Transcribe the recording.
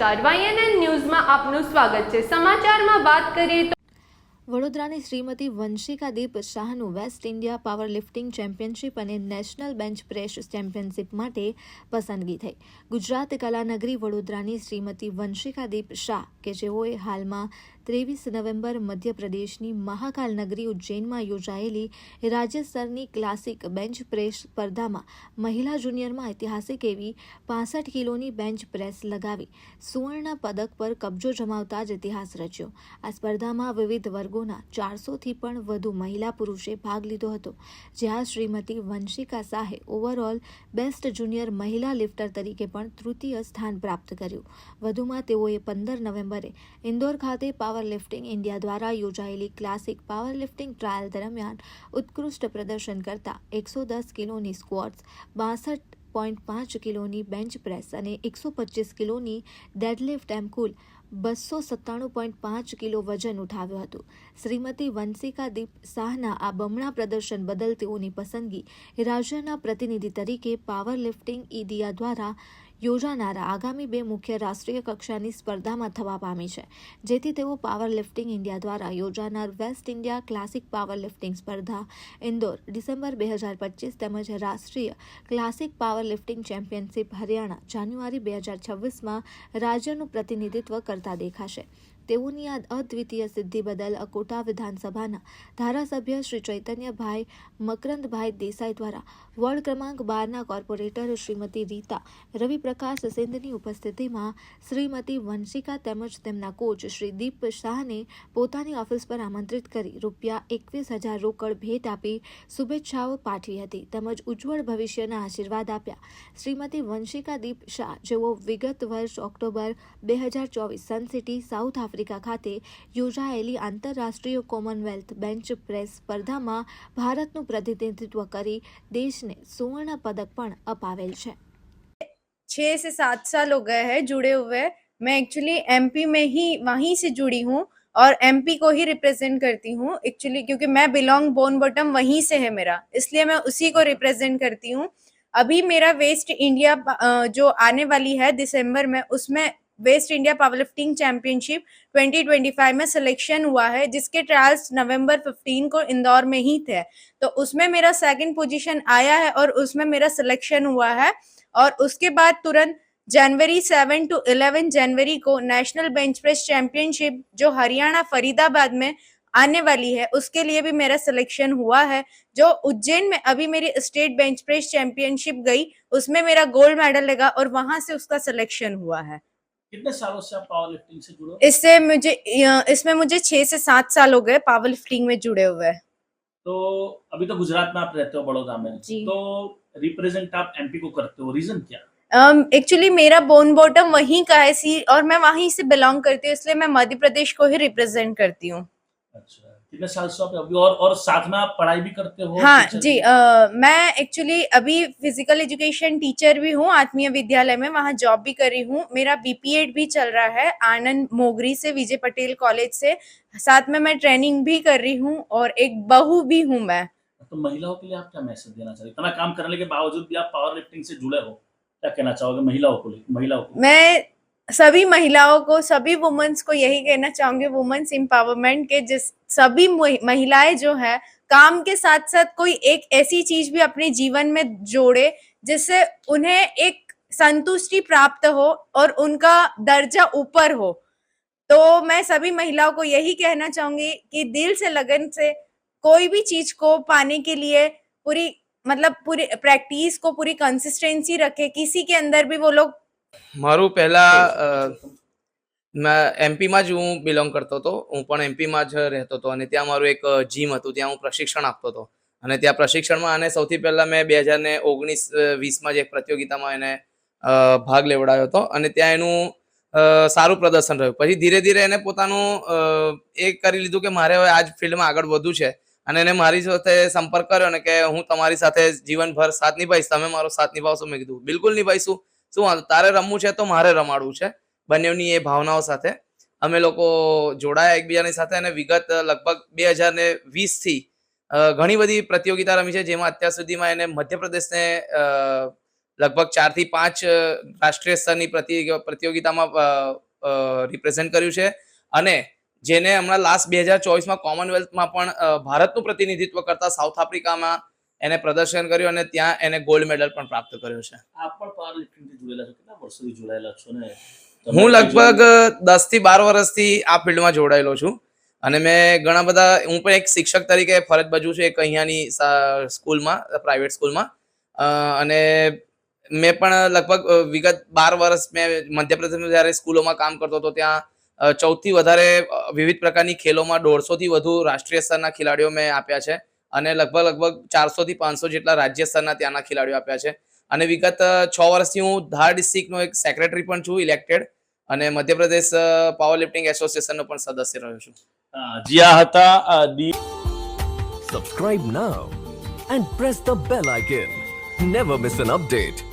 નમસ્કાર. વાયએનએન ન્યૂઝમાં આપનું સ્વાગત છે. સમાચારમાં વાત કરીએ તો વડોદરાની Shrimati Vanshikadeep શાહનું West India power lifting championship અને નેશનલ બેન્ચ પ્રેસ ચેમ્પિયનશિપ માટે પસંદગી થઈ. ગુજરાત કલાનગરી વડોદરાની શ્રીમતી વંશિકા દીપ શાહ, કે જેઓએ હાલમાં ત્રેવીસ નવેમ્બર મધ્યપ્રદેશની મહાકાલ નગરી ઉજ્જૈનમાં યોજાયેલી રાજ્ય સ્તરની ક્લાસિક બેન્ચ પ્રેસ સ્પર્ધામાં મહિલા જુનિયરમાં ઐતિહાસિક એવી પાસઠ કિલોની બેન્ચ પ્રેસ લગાવી સુવર્ણ પદક પર કબજો જમાવતા જ ઇતિહાસ રચ્યો. આ સ્પર્ધામાં વિવિધ વર્ગોના ચારસોથી પણ વધુ મહિલા પુરુષે ભાગ લીધો હતો, જ્યાં શ્રીમતી વંશિકા શાહે ઓવરઓલ બેસ્ટ જુનિયર મહિલા લિફ્ટર તરીકે પણ તૃતીય સ્થાન પ્રાપ્ત કર્યું. વધુમાં તેઓએ પંદર નવેમ્બરે ઇન્દોર ખાતે પાવર લિફ્ટિંગ ઇન્ડિયા દ્વારા યોજાયેલી ક્લાસિક પાવર લિફ્ટિંગ ટ્રાયલ દરમિયાન ઉત્કૃષ્ટ પ્રદર્શન કરતા એકસો દસ કિલોની સ્ક્વોટ્સ બાસઠ પોઈન્ટ પાંચ કિલોની બેન્ચ પ્રેસ અને એકસો પચીસ કિલોની ડેડલિફ્ટ એમ કુલ બસો સત્તાણું પોઈન્ટ પાંચ કિલો વજન ઉઠાવ્યું હતું. શ્રીમતી વંશિકા દીપ શાહના આ બમણા પ્રદર્શન બદલ તેઓની પસંદગી રાજ્યના પ્રતિનિધિ તરીકે પાવર લિફ્ટિંગ ઇન્ડિયા દ્વારા યોજાનારા આગામી બે મુખ્ય રાષ્ટ્રીય કક્ષાની સ્પર્ધામાં થવા પામી છે, જેથી તેઓ પાવર લિફ્ટિંગ ઇન્ડિયા દ્વારા યોજાનાર West India classic power lifting સ્પર્ધા ઇન્દોર ડિસેમ્બર બે હજાર પચીસ તેમજ રાષ્ટ્રીય classic power lifting championship Haryana જાન્યુઆરી બે હજાર છવ્વીસમાં રાજ્યનું પ્રતિનિધિત્વ કરતા દેખાશે. તેઓની આ અદ્વિતીય સિદ્ધિ બદલ અકોટા વિધાનસભાના ધારાસભ્ય શ્રી ચૈતન્યભાઈ મકરંદભાઈ દેસાઈ દ્વારા વોર્ડ ક્રમાંક બારના કોર્પોરેટર શ્રીમતી રીતા રવિપ્રકાશ સિંધની ઉપસ્થિતિમાં શ્રીમતી વંશિકા તેમજ તેમના કોચ શ્રી દીપ શાહને પોતાની ઓફિસ પર આમંત્રિત કરી રૂપિયા એકવીસ હજાર રોકડ ભેટ આપી શુભેચ્છાઓ પાઠવી હતી તેમજ ઉજ્જવળ ભવિષ્યના આશીર્વાદ આપ્યા. શ્રીમતી વંશિકા દીપ શાહ જેઓ વિગત વર્ષ ઓક્ટોબર બે હજાર ચોવીસ Sun City, South Africa ખાતે યોજાયેલી આંતરરાષ્ટ્રીય કોમનવેલ્થ બેન્ચ પ્રેસ સ્પર્ધામાં ભારતનું પ્રતિનિધિત્વ કરી દેશને સુવર્ણ પદક પણ અપાવેલ છે छः से सात साल हो गए हैं जुड़े हुए मैं एक्चुअली एमपी में ही वहीं से जुड़ी हूँ और एमपी को ही रिप्रेजेंट करती हूँ एक्चुअली क्योंकि मैं बिलोंग बोन बॉटम वहीं से है मेरा इसलिए मैं उसी को रिप्रेजेंट करती हूँ अभी मेरा वेस्ट इंडिया अ, जो आने वाली है दिसंबर में उसमें West India power lifting championship 2025 में सिलेक्शन हुआ है, जिसके ट्रायल्स नवंबर 15 को इंदौर में ही थे। तो उसमें मेरा सेकंड पोजीशन आया है और उसमें मेरा सिलेक्शन हुआ है और उसके बाद तुरंत जनवरी 7 टू 11 जनवरी को नेशनल बेंच प्रेस चैंपियनशिप जो हरियाणा फरीदाबाद में आने वाली है, उसके लिए भी मेरा सिलेक्शन हुआ है। जो उज्जैन में अभी मेरी स्टेट बेंच प्रेस चैंपियनशिप गई, उसमें मेरा गोल्ड मेडल लगा और वहाँ से उसका सिलेक्शन हुआ है। कितने सालों से आप पावर लिफ्टिंग से जुड़े इससे मुझे इसमें मुझे छह से सात साल हो गए पावर लिफ्टिंग में जुड़े हुए। तो अभी तो गुजरात में आप रहते हो बड़ोदा में। तो रिप्रेजेंट आप एमपी को करते हो रीजन क्या? एक्चुअली um, मेरा बोन बॉटम वहीं का है सी और मैं वहीं से बिलोंग करती हूँ इसलिए मैं मध्य प्रदेश को ही रिप्रेजेंट करती हूँ। अच्छा। कितने साल से आप अभी और और साथ में आप पढ़ाई भी करते हो हाँ जी? अ, मैं एक्चुअली अभी फ़िज़िकल एजुकेशन टीचर भी हूँ आत्मीय विद्यालय में वहाँ जॉब भी कर रही हूँ। मेरा बीपीएड भी चल रहा है आनंद मोगरी से विजय पटेल कॉलेज से। साथ में मैं ट्रेनिंग भी कर रही हूँ और एक बहू भी हूँ मैं। तो महिलाओं के लिए आप क्या मैसेज देना चाहिए इतना काम करने के बावजूद भी आप पावर लिफ्टिंग से जुड़े हो। क्या कहना चाहोगे महिलाओं को महिलाओं को? मैं सभी महिलाओं को, सभी वुमेन्स को यही कहना चाहूँगी वुमेन्स एम्पावरमेंट के जिस सभी महिलाएँ जो है, काम के साथ साथ कोई एक ऐसी चीज़ भी अपने जीवन में जोड़े, जिससे उन्हें एक संतुष्टि प्राप्त हो और उनका दर्जा ऊपर हो। तो मैं सभी महिलाओं को यही कहना चाहूँगी कि दिल से, लगन से कोई भी चीज़ को पाने के लिए पूरी मतलब पूरी प्रैक्टिस को, पूरी कंसिस्टेंसी रखे। किसी के अंदर भी वो लोग મારું પહેલાં એમપીમાં જ હું બિલોંગ કરતો હતો. હું પણ એમપીમાં જ રહેતો હતો અને ત્યાં મારું એક જીમ હતું. ત્યાં હું પ્રશિક્ષણ આપતો હતો. અને ત્યાં પ્રશિક્ષણમાં અને સૌથી પહેલાં મેં બે હજાર ને ઓગણીસ વીસમાં જ એક પ્રતિયોગિતામાં એને ભાગ લેવડાવ્યો હતો. અને ત્યાં એનું સારું પ્રદર્શન રહ્યું. પછી ધીરે ધીરે એને પોતાનું એ કરી લીધું કે મારે હવે આ જ ફિલ્ડમાં આગળ વધવું છે. અને એને મારી સાથે સંપર્ક કર્યો ને કે હું તમારી સાથે જીવનભર સાથ નિભાઈશ તમે મારો સાથ નિભાવશો, મેં કીધું. બિલકુલ નિભાઈશું શું વાંધો? તારે રમવું છે તો મારે રમાડવું છે બંનેની એ ભાવનાઓ સાથે. અમે લોકો જોડાયા એકબીજાની સાથે અને વિગત લગભગ બે હજાર ને વીસથી ઘણી બધી પ્રતિયોગિતા રમી છે જેમાં અત્યાર સુધીમાં એને મધ્યપ્રદેશને લગભગ ચારથી પાંચ રાષ્ટ્રીય સ્તરની પ્રતિ પ્રતિયોગિતામાં રિપ્રેઝેન્ટ કર્યું છે. અને જેને હમણાં લાસ્ટ બે હજાર ચોવીસમાં કોમનવેલ્થમાં પણ ભારતનું પ્રતિનિધિત્વ કરતા સાઉથ આફ્રિકામાં એને પ્રદર્શન કર્યું અને ત્યાં એને ગોલ્ડ મેડલ પણ પ્રાપ્ત કર્યો છે. આપ પણ પાવર લિફ્ટિંગ છો? કેટલા વર્ષોથી જોડાયેલા છો ને હું લગભગ દસથી બાર વર્ષથી આ ફિલ્ડમાં જોડાયેલો છું. અને મેં ઘણા બધા હું પણ એક શિક્ષક તરીકે ફરજ બજવું છું એક અહીંયાની સ્કૂલમાં પ્રાઇવેટ સ્કૂલમાં. અને મેં પણ લગભગ વિગત બાર વર્ષ મેં મધ્યપ્રદેશમાં જ્યારે સ્કૂલોમાં કામ કરતો હતો ત્યાં ચૌદથી વધારે વિવિધ પ્રકારની ખેલોમાં દોઢસોથી વધુ રાષ્ટ્રીય સ્તરના ખેલાડીઓ મેં આપ્યા છે. અને લગભગ લગભગ ચારસો થી પાંચસો જેટલા રાજ્ય સ્તરના ત્યાંના ખેલાડીઓ આપ્યા છે. અને વિગત છ વર્ષથી હું ધાર ડિસ્ટ્રિક્ટનો એક સેક્રેટરી પણ છું ઇલેક્ટેડ અને મધ્યપ્રદેશ પાવર લિફ્ટિંગ એસોસિએશનનો પણ સદસ્ય રહ્યો છું. જ્યાં જી આ હતા subscribe the and press the bell icon never miss an update.